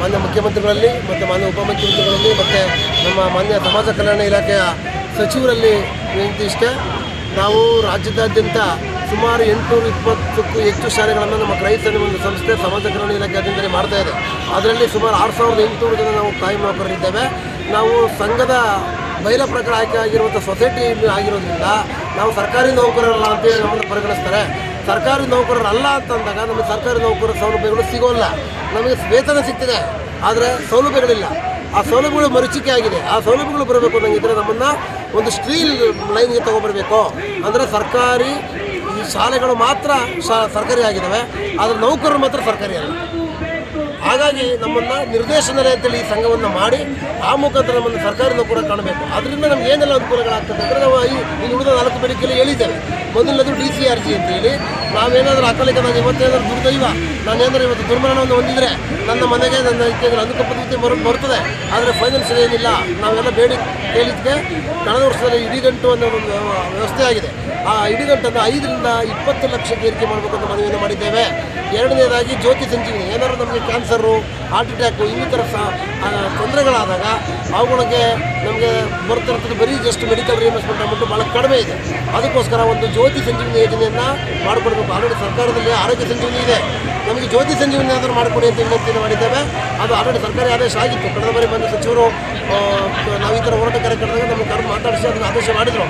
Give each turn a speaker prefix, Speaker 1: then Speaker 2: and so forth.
Speaker 1: ಮಾನ್ಯ ಮುಖ್ಯಮಂತ್ರಿಗಳಲ್ಲಿ ಮತ್ತು ಮಾನ್ಯ ಉಪಮುಖ್ಯಮಂತ್ರಿಗಳಲ್ಲಿ ಮತ್ತು ನಮ್ಮ ಮಾನ್ಯ ಸಮಾಜ ಕಲ್ಯಾಣ ಇಲಾಖೆಯ ಸಚಿವರಲ್ಲಿ ವಿನಂತಿ ಇಷ್ಟೇ. ನಾವು ರಾಜ್ಯದಾದ್ಯಂತ ಸುಮಾರು ಎಂಟುನೂರು ಇಪ್ಪತ್ತಕ್ಕೂ ಹೆಚ್ಚು ಶಾಲೆಗಳನ್ನು ನಮ್ಮ ಕ್ರೈಸ್ತನ ಒಂದು ಸಂಸ್ಥೆ ಸಮಾಜ ಕಲ್ಯಾಣ ಇಲಾಖೆ ಮಾಡ್ತಾ ಇದೆ. ಅದರಲ್ಲಿ ಸುಮಾರು ಆರು ಸಾವಿರದ ಎಂಟುನೂರು ಜನ ನಾವು ಕಾಯಿ ನೌಕರರಿದ್ದೇವೆ ನಾವು ಸಂಘದ ಬಯಲ ಪ್ರಕಾರ ಆಯ್ಕೆ ಆಗಿರುವಂಥ ಸೊಸೈಟಿ ಆಗಿರೋದ್ರಿಂದ ನಾವು ಸರ್ಕಾರಿ ನೌಕರರಲ್ಲ ಅಂತೇಳಿ ನಮ್ಮನ್ನು ಪರಿಗಣಿಸ್ತಾರೆ. ಸರ್ಕಾರಿ ನೌಕರರಲ್ಲ ಅಂತಂದಾಗ ನಮಗೆ ಸರ್ಕಾರಿ ನೌಕರರ ಸೌಲಭ್ಯಗಳು ಸಿಗೋಲ್ಲ. ನಮಗೆ ವೇತನ ಸಿಗ್ತಿದೆ, ಆದರೆ ಸೌಲಭ್ಯಗಳಿಲ್ಲ. ಆ ಸೌಲಭ್ಯಗಳು ಮರುಚಿಕೆ ಆಗಿದೆ. ಆ ಸೌಲಭ್ಯಗಳು ಬರಬೇಕು ಅನ್ನಂಗಿದ್ರೆ ನಮ್ಮನ್ನು ಒಂದು ಸ್ಟೀಲ್ ಲೈನ್ಗೆ ತೊಗೊಬರ್ಬೇಕು. ಅಂದರೆ ಸರ್ಕಾರಿ ಈ ಶಾಲೆಗಳು ಮಾತ್ರ ಸರ್ಕಾರಿ ಆಗಿದ್ದಾವೆ ಆದರೆ ನೌಕರರು ಮಾತ್ರ ಸರ್ಕಾರಿ ಅಲ್ಲ. ಹಾಗಾಗಿ ನಮ್ಮನ್ನು ನಿರ್ದೇಶನರ ಅಂತೇಳಿ ಈ ಸಂಘವನ್ನು ಮಾಡಿ, ಆ ಮುಖಾಂತರ ನಮ್ಮನ್ನು ಸರ್ಕಾರದಿಂದ ಕೂಡ ಕಾಣಬೇಕು. ಅದರಿಂದ ನಮ್ಗೆ ಏನೆಲ್ಲ ಅನುಕೂಲಗಳಾಗ್ತದೆ ಅಂದರೆ ನಾವು ಈ ಇಲ್ಲಿ ಉಳಿದ ನಾಲ್ಕು ಬೇಡಿಕೆಯಲ್ಲಿ ಹೇಳಿದ್ದೇವೆ. ಮೊದಲನೇದು ಡಿ ಸಿ ಆರ್ ಜಿ ಅಂತೇಳಿ ನಾವೇನಾದರೂ ಅಕಾಲಿಕ ನಾನು ಇವತ್ತೇನಾದರೂ ದುರ್ದೈವ ನಾನೇನಾದರೂ ಇವತ್ತು ದುರ್ಮರಣವನ್ನು ಹೊಂದಿದರೆ ನನ್ನ ಮನೆಗೆ ನನ್ನ ಅನುಕಂಪದ ಬರ ಬರ್ತದೆ ಆದರೆ ಫೈನಾನ್ಷಿಯಲ್ ಏನಿಲ್ಲ. ನಾವೆಲ್ಲ ಬೇಡಿ ಕೇಳಿದ್ದಕ್ಕೆ ಕಳೆದ ವರ್ಷದಲ್ಲಿ ಇಡಿಗಂಟು ಅನ್ನೋ ಒಂದು ವ್ಯವಸ್ಥೆ ಆಗಿದೆ. ಆ ಇಡಿಗಂಟನ್ನು ಐದರಿಂದ ಇಪ್ಪತ್ತು ಲಕ್ಷ ಏರಿಕೆ ಮಾಡಬೇಕು ಅಂತ ಮನವಿಯನ್ನು ಮಾಡಿದ್ದೇವೆ. ಎರಡನೇದಾಗಿ ಜ್ಯೋತಿ ಸಂಜೀವಿನಿ. ಏನಾದರೂ ನಮಗೆ ಕ್ಯಾನ್ಸರು, ಹಾರ್ಟ್ ಅಟ್ಯಾಕು, ಇನ್ನಿತರ ಸಹ ತೊಂದರೆಗಳಾದಾಗ ಅವುಗಳಿಗೆ ನಮಗೆ ಬರ್ತಿರ್ತದೆ ಬರೀ ಜಸ್ಟ್ ಮೆಡಿಕಲ್ ರಿಯಂಬರ್ಸ್ಮೆಂಟ್ ಅಮೌಂಟು ಭಾಳ ಕಡಿಮೆ ಇದೆ. ಅದಕ್ಕೋಸ್ಕರ ಒಂದು ಜ್ಯೋತಿ ಸಂಜೀವಿನಿ ಯೋಜನೆಯನ್ನು ಮಾಡಿಕೊಡ್ಬೇಕು. ಆಲ್ರೆಡಿ ಸರ್ಕಾರದಲ್ಲಿ ಆರೋಗ್ಯ ಸಂಜೀವಿನಿ ಇದೆ. ನಮಗೆ ಜ್ಯೋತಿ ಸಂಜೀವಿನಿ ಆದರೂ ಮಾಡಿಕೊಡಿ ಅಂತ ವಿನಂತಿಯನ್ನು ಮಾಡಿದ್ದೇವೆ. ಅದು ಆಲ್ರೆಡಿ ಸರ್ಕಾರಿ ಆದೇಶ ಆಗಿತ್ತು. ಕಳೆದ ಬಾರಿ ಬಂದ ಸಚಿವರು ನಾವು ಈ ಥರ ಹೋರಾಟ ಕಾರ್ಯಕ್ರಮದಾಗ ನಮ್ಮ ಕರೆದು ಮಾತಾಡಿಸಿ ಅದನ್ನು ಆದೇಶ ಮಾಡಿದರು.